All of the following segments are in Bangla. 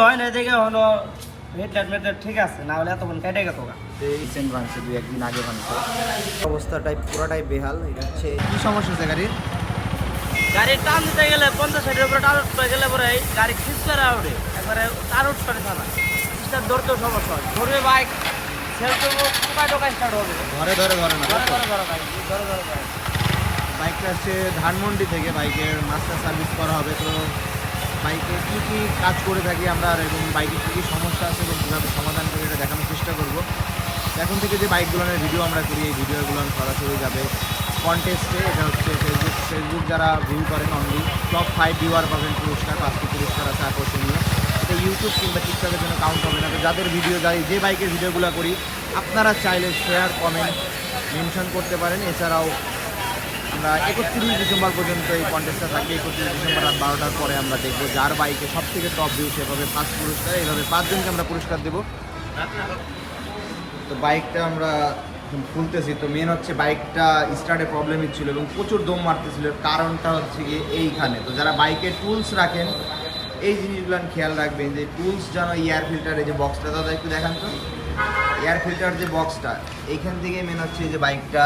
হয় না দেখে হলো হেডলাইট মেটলাইট ঠিক আছে না হলে এতক্ষণ কেটে গেত রিসেন্ট ভাঙছে দুই একদিন আগে ভাঙছে। অবস্থাটাই পুরোটাই বেহাল এটা হচ্ছে কি সমস্যা হচ্ছে গাড়ির? গাড়ি টান দিতে গেলে পঞ্চাশ ষাটের উপরে টান উঠতে গেলে পরে গাড়ি খিচকে উঠে একবারে টান উঠতে পারে না। স্টার্ট ধরতেও সমস্যা হয়। ধরবে বাইক সেল করব টোকায় টোকায় স্টার্ট হবে? ধরে ধরে ধরে না ধরে ধরে ধরো বাইক ধরে ধরে ধরে বাইকটা হচ্ছে ধানমন্ডি থেকে বাইকের মাস্টার সার্ভিস করা হবে তো বাইকে কী কী কাজ করে থাকি আমরা আর এবং বাইকে কী কী সমস্যা আছে এবং কীভাবে সমাধান করে এটা দেখানোর চেষ্টা করব। এখন থেকে যে বাইকগুলোর ভিডিও আমরা করি, এই ভিডিওগুলো সরাসরি যাবে। কন্টেস্টে এটা হচ্ছে ফেসবুক ফেসবুক যারা ভিউ করেন অনলি টপ ফাইভ ভিউয়ার পাবেন পুরস্কার, পাঁচটি পুরস্কার আছে আকর্ষণীয়। এটা ইউটিউব কিংবা টিকটকের জন্য কাউন্ট হবে না। তো যাদের ভিডিও যাই যে বাইকের ভিডিওগুলো করি, আপনারা চাইলে শেয়ার কমেন্ট মেনশন করতে পারেন। এছাড়াও আমরা একত্রিশ ডিসেম্বর পর্যন্ত এই কন্টেস্টটা থাকবে একত্রিশ ডিসেম্বর রাত বারোটার পরে আমরা দেখব যার বাইকে সব থেকে টপ ভিউ সেভাবে ফার্স্ট পুরস্কার। এইভাবে পাঁচজনকে আমরা পুরস্কার দেবো। তো বাইকটা আমরা খুলতেছি। তো মেন হচ্ছে বাইকটা স্টার্টে প্রবলেমই ছিল এবং প্রচুর দম মারতেছিল। কারণটা হচ্ছে গিয়ে এইখানে। তো যারা বাইকে টুলস রাখেন, এই জিনিসগুলো খেয়াল রাখবেন যে টুলস যেন এয়ার ফিল্টারে যে বক্সটা দাদা একটু দেখান তো। এয়ার ফিল্টার যে বক্সটা এইখান থেকে মেন হচ্ছে যে বাইকটা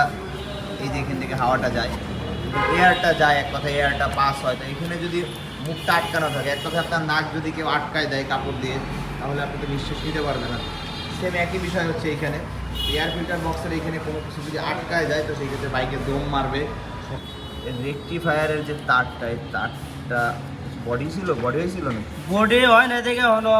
এই যে এখান থেকে হাওয়াটা যায় এয়ারটা যায়, এক কথা এয়ারটা পাস হয়, তো এখানে যদি মুখটা আটকানো থাকে, এক কথা আপনার নাক যদি কেউ আটকায় দেয় কাপড় দিয়ে, তাহলে আপনি তো নিঃশ্বাস নিতে পারবেন না। সেম একই বিষয় হচ্ছে এখানে। এয়ার ফিল্টার বক্সের এখানে কোনো কিছু যদি আটকায় যায়, তো সেই ক্ষেত্রে বাইকে দম মারবে। রেকটিফায়ারের যে তারটা, এই তারটা বডি ছিল? বডি হয়েছিল না বডি হয় না দেখে হলো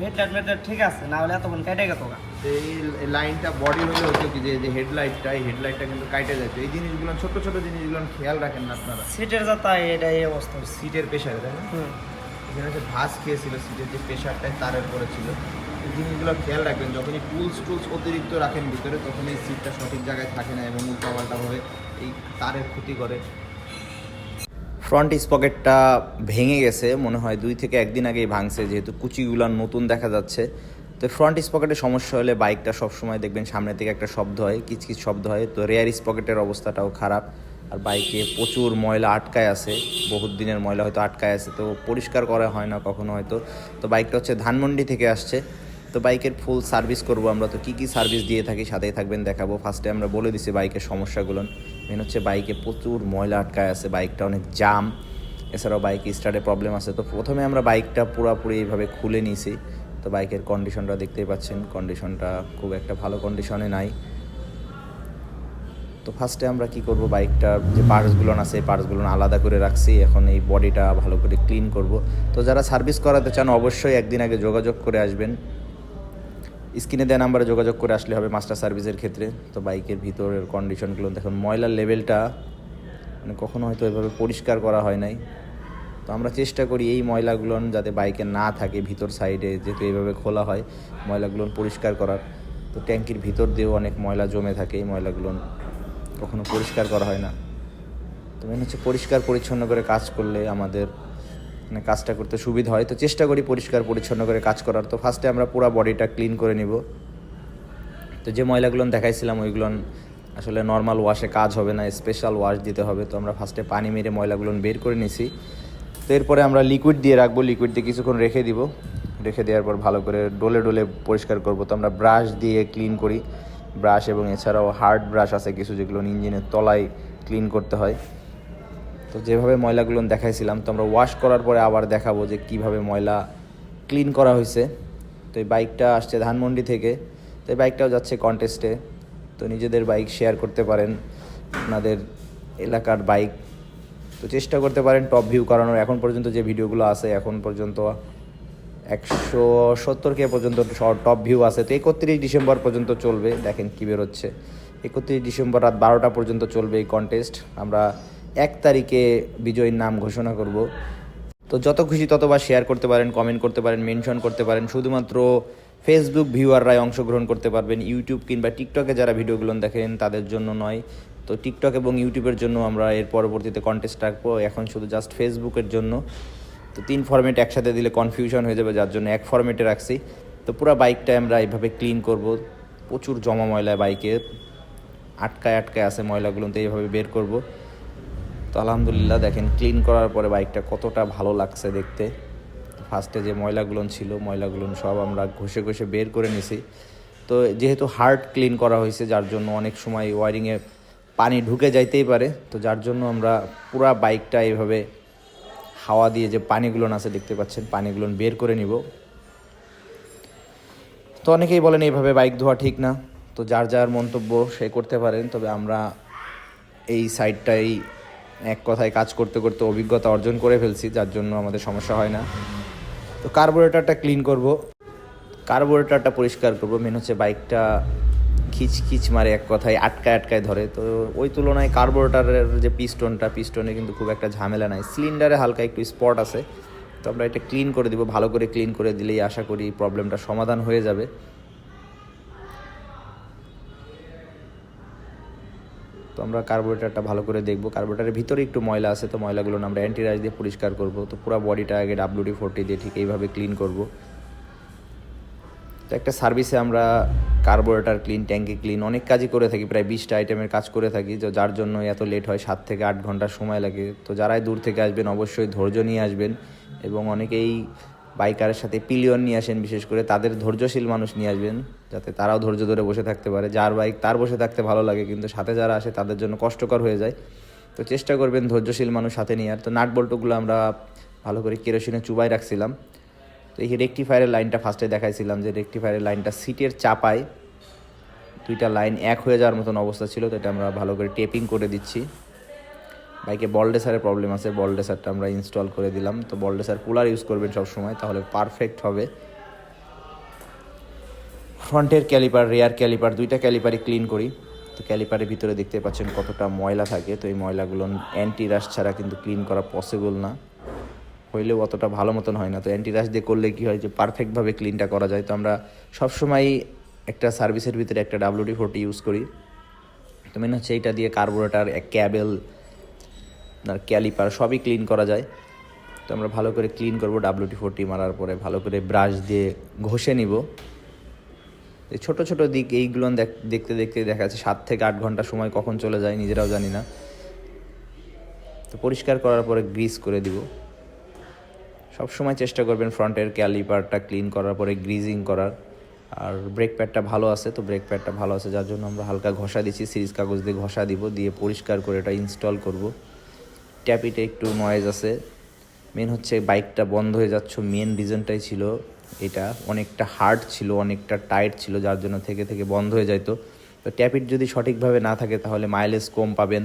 হেডলাইট মেটলাইট ঠিক আছে, না হলে এতক্ষণ কেটে গেত তো এই লাইনটা বডি হলে হতো কি যে যে হেডলাইটটা এই হেডলাইটটা কিন্তু কাটে যাচ্ছে এই জিনিসগুলো ছোট ছোট জিনিসগুলো খেয়াল রাখেন না আপনারা। সিটের যাতা এটা এই অবস্থা সিটের প্রেশারে তাই না? এখানে হচ্ছে ভাস খেয়েছিল সিটের যে প্রেশারটাই তারের পরে ছিল। এই জিনিসগুলো খেয়াল রাখবেন যখনই টুলস টুলস অতিরিক্ত রাখেন ভিতরে তখন এই সিটটা সঠিক জায়গায় থাকে না এবং উল্টাপাল্টাভাবে এই তারের ক্ষতি করে। ফ্রন্ট স্পকেটটা ভেঙে গেছে মনে হয় দুই থেকে একদিন আগেই ভাঙছে যেহেতু কুচিগুলো নতুন দেখা যাচ্ছে। তো ফ্রন্ট স্পকেটের সমস্যা হলে বাইকটা সবসময় দেখবেন সামনে থেকে একটা শব্দ হয়, কিচকিচ শব্দ হয়। তো রেয়ার স্পকেটের অবস্থাটাও খারাপ। আর বাইকে প্রচুর ময়লা আটকায় আছে। বহুত দিনের ময়লা হয়তো আটকায় আছে, তো পরিষ্কার করা হয় না কখনো হয়তো। তো বাইকটা হচ্ছে ধানমন্ডি থেকে আসছে। তো বাইকের ফুল সার্ভিস করব আমরা। তো কী কী সার্ভিস দিয়ে থাকি সাথেই থাকবেন দেখাবো। ফার্স্টে আমরা বলে দিছি বাইকের সমস্যাগুলো। মেন হচ্ছে বাইকে প্রচুর ময়লা আটকায় আছে। বাইকটা অনেক জাম এছাড়াও বাইক স্টার্টে প্রবলেম আছে। তো প্রথমে আমরা বাইকটা পুরোপুরি এইভাবে খুলে নিয়েছি তো বাইকের কন্ডিশনটা দেখতেই পাচ্ছেন। কন্ডিশনটা খুব একটা ভালো কন্ডিশনে নাই। তো ফার্স্টে আমরা কি করব? বাইকটার যে পার্টসগুলো আছে পার্টসগুলো আলাদা করে রাখছি। এখন এই বডিটা ভালো করে ক্লিন করব। তো যারা সার্ভিস করাতে চান, অবশ্যই একদিন আগে যোগাযোগ করে আসবেন। স্ক্রিনে দেওয়া নাম্বারে যোগাযোগ করে আসলে হবে মাস্টার সার্ভিসের ক্ষেত্রে। তো বাইকের ভিতরের কন্ডিশনগুলো দেখুন। ময়লার লেভেলটা মানে কখনো হয়তো এভাবে পরিষ্কার করা হয় নাই। তো আমরা চেষ্টা করি এই ময়লাগুলো যাতে বাইকে না থাকে ভিতর সাইডে, যেহেতু এইভাবে খোলা হয়, ময়লাগুলো পরিষ্কার করার। তো ট্যাঙ্কির ভিতর দিয়েও অনেক ময়লা জমে থাকে এই ময়লাগুলো। কখনো পরিষ্কার করা হয় না। তো মেন হচ্ছে পরিষ্কার পরিচ্ছন্ন করে কাজ করলে আমাদের মানে কাজটা করতে সুবিধা হয়। তো চেষ্টা করি পরিষ্কার পরিচ্ছন্ন করে কাজ করার। তো ফার্স্টে আমরা পুরো বডিটা ক্লিন করে নিব। তো যে ময়লাগুলো দেখাইছিলাম, ওইগুলো আসলে নর্মাল ওয়াশে কাজ হবে না স্পেশাল ওয়াশ দিতে হবে। তো আমরা ফার্স্টে পানি মেরে ময়লাগুলো বের করে নিছি। তো এরপরে আমরা লিকুইড দিয়ে রাখব লিকুইড দিয়ে কিছুক্ষণ রেখে দিব। রেখে দেওয়ার পর ভালো করে ডোলে ডোলে পরিষ্কার করব। তো আমরা ব্রাশ দিয়ে ক্লিন করি। ব্রাশ এবং এছাড়াও হার্ড ব্রাশ আছে কিছু যেগুলো ইঞ্জিনের তলায় ক্লিন করতে হয়। তো যেভাবে ময়লাগুলো দেখাইছিলাম, তো আমরা ওয়াশ করার পরে আবার দেখাবো যে কীভাবে ময়লা ক্লিন করা হয়েছে তো এই বাইকটা আসছে ধানমন্ডি থেকে। তো এই বাইকটাও যাচ্ছে কন্টেস্টে তো নিজেদের বাইক শেয়ার করতে পারেন। আপনাদের এলাকার বাইক চেষ্টা করতে পারেন টপ ভিউ করানোর। এখন পর্যন্ত যে ভিডিওগুলো আছে, এখন পর্যন্ত একশো সত্তর কে পর্যন্ত টপ ভিউ আছে। তো একত্রিশ ডিসেম্বর পর্যন্ত চলবে। দেখেন কী বেরোচ্ছে। একত্রিশ ডিসেম্বর রাত বারোটা পর্যন্ত চলবে এই কন্টেস্ট আমরা এক তারিখে বিজয়ীর নাম ঘোষণা করব। তো যত খুশি ততবার শেয়ার করতে পারেন কমেন্ট করতে পারেন মেনশন করতে পারেন। শুধুমাত্র ফেসবুক ভিউয়াররাই অংশগ্রহণ করতে পারবেন। ইউটিউব কিংবা টিকটকে যারা ভিডিওগুলো দেখেন, তাদের জন্য নয়। তো টিকটক এবং ইউটিউবের জন্য আমরা এর পরবর্তীতে কন্টেস্ট রাখব। এখন শুধু জাস্ট ফেসবুকের জন্য। তো তিন ফর্মেট একসাথে দিলে কনফিউশন হয়ে যাবে, যার জন্য এক ফর্মেটে রাখছি। তো পুরো বাইকটা আমরা এইভাবে ক্লিন করব। প্রচুর জমা ময়লা বাইকে আটকায় আটকায় আছে ময়লাগুলো তো এইভাবে বের করব। তো আলহামদুলিল্লাহ দেখেন ক্লিন করার পরে বাইকটা কতটা ভালো লাগছে দেখতে। ফার্স্টে যে ময়লাগুলো ছিল, ময়লাগুলো সব আমরা ঘষে ঘষে বের করে নিছি। তো যেহেতু হার্ড ক্লিন করা হয়েছে, যার জন্য অনেক সময় ওয়ারিংয়ে পানি ঢুকে যাইতেই পারে। তো যার জন্য আমরা পুরা বাইকটা এইভাবে হাওয়া দিয়ে যে পানিগুলো আছে দেখতে পাচ্ছেন, পানিগুলো বের করে নিব। তো অনেকেই বলেন এইভাবে বাইক ধোয়া ঠিক না। তো যার যার মন্তব্য সে করতে পারেন, তবে আমরা এই সাইডটাই এক কথায় কাজ করতে করতে অভিজ্ঞতা অর্জন করে ফেলছি, যার জন্য আমাদের সমস্যা হয় না। তো কার্বোরেটরটা ক্লিন করব। কার্বোরেটরটা পরিষ্কার করব। মেন হচ্ছে বাইকটা খিচ খিচ মারে এক কথায়, আটকায় আটকায় ধরে। তো ওই তুলনায় কার্বোরেটারের যে পিস্টনটা পিস্টনে কিন্তু খুব একটা ঝামেলা নাই। সিলিন্ডারে হালকা একটু স্পট আছে। তো আমরা এটা ক্লিন করে দিব, ভালো করে ক্লিন করে দিলেই আশা করি প্রবলেমটা সমাধান হয়ে যাবে। তো আমরা কার্বোরেটারটা ভালো করে দেখব। কার্বোরেটারের ভিতরে একটু ময়লা আছে, তো ময়লাগুলো আমরা অ্যান্টিরাইজ দিয়ে পরিষ্কার করব। তো পুরো বডিটা আগে ডাব্লিউডি ফোরটি দিয়ে ঠিক এইভাবে ক্লিন করব। তো একটা সার্ভিসে আমরা কার্বোরেটার ক্লিন ট্যাঙ্কি ক্লিন অনেক কাজই করে থাকি, প্রায় বিশটা আইটেমের কাজ করে থাকি, তো যার জন্য এত লেট হয়, সাত থেকে আট ঘণ্টা সময় লাগে। তো যারাই দূর থেকে আসবেন, অবশ্যই ধৈর্য নিয়ে আসবেন এবং অনেকেই বাইকারের সাথে পিলিয়ন নিয়ে আসেন, বিশেষ করে তাদের ধৈর্যশীল মানুষ নিয়ে আসবেন, যাতে তারাও ধৈর্য ধরে বসে থাকতে পারে। যার বাইক তার বসে থাকতে ভালো লাগে, কিন্তু সাথে যারা আসে, তাদের জন্য কষ্টকর হয়ে যায়। তো চেষ্টা করবেন ধৈর্যশীল মানুষ সাথে নিয়ে আর তো নাট বল্টুগুলো আমরা ভালো করে কেরোসিনে চুবাই রাখছিলাম। তো এই রেকটিফায়ারের লাইনটা ফার্স্টে দেখাইছিলাম যে রেকটিফায়ারের লাইনটা সিটের চাপায় দুইটা লাইন এক হয়ে যাওয়ার মতন অবস্থা ছিল, তো এটা আমরা ভালো করে টেপিং করে দিচ্ছি। বাইকে বলডেসারের প্রবলেম আছে বলডেসারটা আমরা ইনস্টল করে দিলাম। তো বলডেসার কুলার ইউজ করবেন সব সময় তাহলে পারফেক্ট হবে। ফ্রন্টের ক্যালিপার রেয়ার ক্যালিপার দুইটা ক্যালিপারই ক্লিন করি। তো ক্যালিপারের ভিতরে দেখতে পাচ্ছেন কতটা ময়লা থাকে, তো এই ময়লাগুলো অ্যান্টি রাশ ছাড়া কিন্তু ক্লিন করা পসিবল না। হইলেও অতটা ভালো মতন হয় না। তো অ্যান্টি রাশ দিয়ে করলে কী হয় যে পারফেক্টভাবে ক্লিনটা করা যায়। তো আমরা সবসময় একটা সার্ভিসের ভিতরে একটা ডাব্লিউডি ফোরটি ইউজ করি। তো মেন হচ্ছে এইটা দিয়ে কার্বোরেটার ক্যাবেল আপনার ক্যালিপার সবই ক্লিন করা যায়। তো আমরা ভালো করে ক্লিন করব ডাব্লিউটি ফোরটি মারার পরে, ভালো করে ব্রাশ দিয়ে ঘষে নিব। ছোটো ছোটো দিক এইগুলো দেখ- দেখতে দেখতে দেখা যাচ্ছে সাত থেকে আট ঘণ্টা সময় কখন চলে যায় নিজেরাও জানি না। তো পরিষ্কার করার পরে গ্রিস করে দিব। সব সময় চেষ্টা করবেন ফ্রন্টের ক্যালিপারটা ক্লিন করার পরে গ্রিজিং করার। আর ব্রেক প্যাডটা ভালো আছে, তো ব্রেক প্যাডটা ভালো আছে, যার জন্য আমরা হালকা ঘষা দিচ্ছি, সিরিজ কাগজ দিয়ে ঘষা দিব, দিয়ে পরিষ্কার করে এটা ইনস্টল করব। ট্যাপিতে একটু নয়েজ আছে। মেন হচ্ছে বাইকটা বন্ধ হয়ে যাচ্ছ মেন রিজনটাই ছিল এটা। অনেকটা হার্ড ছিল, অনেকটা টাইট ছিল, যার জন্য থেকে থেকে বন্ধ হয়ে যাইতো। তো ট্যাপিট যদি সঠিকভাবে না থাকে, তাহলে মাইলেজ কম পাবেন।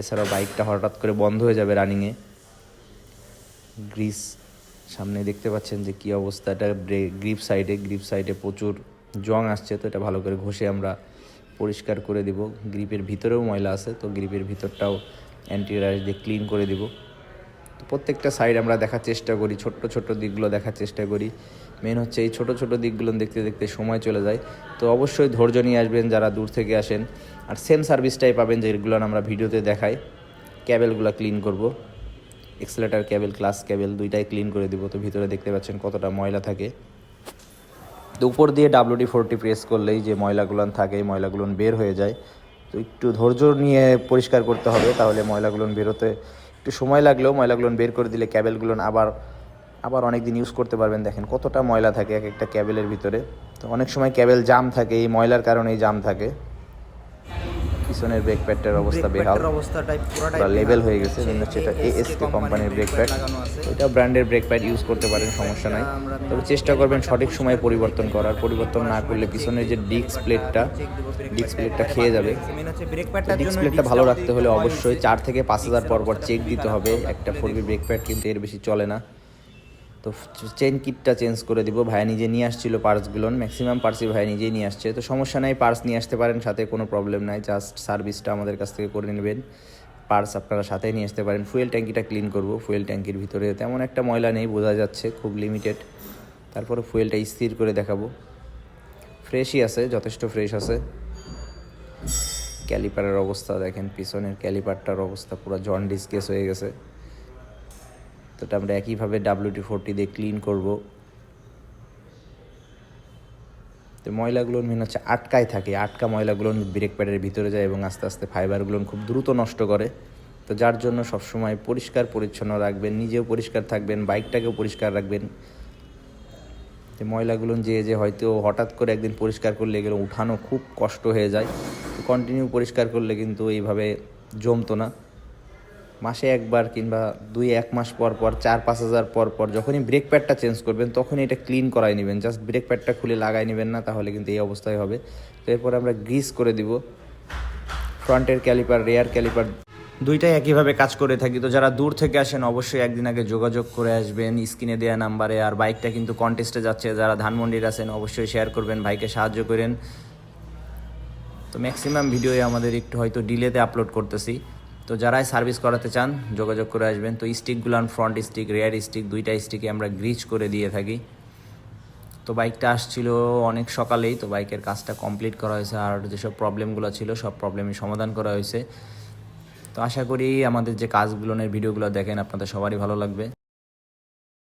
এছাড়াও বাইকটা হঠাৎ করে বন্ধ হয়ে যাবে রানিংয়ে গ্রিস সামনে দেখতে পাচ্ছেন যে কী অবস্থা এটা গ্রিপ সাইডে গ্রিপ সাইডে প্রচুর জং আসছে, তো এটা ভালো করে ঘষে আমরা পরিষ্কার করে দিব। গ্রিপের ভিতরেও ময়লা আছে, তো গ্রিপের ভিতরটাও অ্যান্টিরাইজ দিয়ে ক্লিন করে দিব। তো প্রত্যেকটা সাইড আমরা দেখার চেষ্টা করি, ছোট্ট ছোট্ট দিকগুলো দেখার চেষ্টা করি। মেন হচ্ছে এই ছোট ছোট দিকগুলো দেখতে দেখতে সময় চলে যায়। তো অবশ্যই ধৈর্য নিয়ে আসবেন যারা দূর থেকে আসেন। আর সেম সার্ভিসটাই পাবেন যেগুলো আমরা ভিডিওতে দেখাই। ক্যাবেলগুলো ক্লিন করব। এক্সেলেটার ক্যাবেল ক্লাস ক্যাবেল দুইটাই ক্লিন করে দিব। তো ভিতরে দেখতে পাচ্ছেন কতটা ময়লা থাকে। তো উপর দিয়ে ডাব্লিউডি ফোরটি প্রেস করলেই যে ময়লাগুলো থাকে এই ময়লাগুলো বের হয়ে যায়। তো একটু ধৈর্য নিয়ে পরিষ্কার করতে হবে, তাহলে ময়লাগুলো বেরোতে একটু সময় লাগলেও ময়লাগুলো বের করে দিলে ক্যাবেলগুলো আবার আবার অনেক দিন ইউজ করতে পারবেন। দেখেন কতটা ময়লা থাকে এক একটা ক্যাবেলের ভিতরে। তো অনেক সময় ক্যাবেল জাম থাকে, এই ময়লার কারণেই জাম থাকে। পিছনের ব্রেক প্যাডটার অবস্থা বেহাল। লেভেল হয়ে গেছে জন্য এটা এএসকে কোম্পানির ব্রেক প্যাড এটা ব্র্যান্ডের ব্রেক প্যাড ইউজ করতে পারেন সমস্যা নাই। তবে চেষ্টা করবেন সঠিক সময়ে পরিবর্তন করার। পরিবর্তন না করলে পিছনের যে ডিস্ক প্লেটটা ডিস্ক প্লেটটা খেয়ে যাবে। ডিস্ক প্লেটটা ভালো রাখতে হলে অবশ্যই চার থেকে পাঁচ হাজার পর পর চেক দিতে হবে। একটা ফোর ব্রেক প্যাড কিন্তু এর বেশি চলে না। তো চেন কিটটা চেঞ্জ করে দিব। ভাইয়া নিজে নিয়ে আসছিল পার্সগুলো ম্যাক্সিমাম পার্টসই ভাইয়া নিজেই নিয়ে আসছে। তো সমস্যা নাই পার্স নিয়ে আসতে পারেন, সাথে কোনো প্রবলেম নাই। জাস্ট সার্ভিসটা আমাদের কাছ থেকে করে নেবেন। পার্স আপনারা সাথে নিয়ে আসতে পারেন। ফুয়েল ট্যাঙ্কিটা ক্লিন করব। ফুয়েল ট্যাঙ্কির ভিতরে তেমন একটা ময়লা নেই, বোঝা যাচ্ছে, খুব লিমিটেড তারপরে ফুয়েলটা স্থির করে দেখাবো। ফ্রেশই আছে, যথেষ্ট ফ্রেশ আছে। ক্যালিপারের অবস্থা দেখেন, পিছনের ক্যালিপারটার অবস্থা, পুরো জন্ডিস কেস হয়ে গেছে। তো আমরা একইভাবে ডাব্লিউটি ফোরটি দিয়ে ক্লিন করব। তো ময়লাগুলো মেন হচ্ছে আটকায় থাকে। আটকা ময়লাগুলো ব্রেক প্যাডের ভিতরে যায় এবং আস্তে আস্তে ফাইবারগুলো খুব দ্রুত নষ্ট করে। তো যার জন্য সবসময় পরিষ্কার পরিচ্ছন্ন রাখবেন, নিজেও পরিষ্কার থাকবেন বাইকটাকেও পরিষ্কার রাখবেন। যে ময়লাগুলো যে যে হয়তো হঠাৎ করে একদিন পরিষ্কার করলে এগুলো উঠানো খুব কষ্ট হয়ে যায়। তো কন্টিনিউ পরিষ্কার করলে কিন্তু এইভাবে জমতো না। মাসে একবার কিংবা দুই, এক মাস পর পর, চার, পাঁচ হাজার পর পর যখনই ব্রেক প্যাডটা চেঞ্জ করবেন, তখনই এটা ক্লিন করাই নেবেন। জাস্ট ব্রেক প্যাডটা খুলে লাগাই নেবেন না, তাহলে কিন্তু এই অবস্থায় হবে। তো এরপর আমরা গ্রিস করে দিব। ফ্রন্টের ক্যালিপার রেয়ার ক্যালিপার দুইটাই একইভাবে কাজ করে থাকি। তো যারা দূর থেকে আসেন, অবশ্যই একদিন আগে যোগাযোগ করে আসবেন, স্ক্রিনে দেওয়া নাম্বারে। আর বাইকটা কিন্তু কন্টেস্টে যাচ্ছে। যারা ধানমন্ডির আছেন, অবশ্যই শেয়ার করবেন ভাইকে সাহায্য করেন। তো ম্যাক্সিমাম ভিডিওই আমাদের একটু হয়তো ডিলেতে আপলোড করতেছি। তো যারাই সার্ভিস করাতে চান, যোগাযোগ করে আসবেন। তো স্টিকগুলো ফ্রন্ট স্টিক রেয়ার স্টিক দুইটা স্টিকে আমরা গ্রিচ করে দিয়ে থাকি। তো বাইকটা আসছিল অনেক সকালেই, তো বাইকের কাজটা কমপ্লিট করা হয়েছে। আর যেসব প্রবলেমগুলো ছিল, সব প্রবলেমের সমাধান করা হয়েছে। তো আশা করি আমাদের যে কাজগুলোনের ভিডিওগুলো দেখেন, আপনাদের সবারই ভালো লাগবে।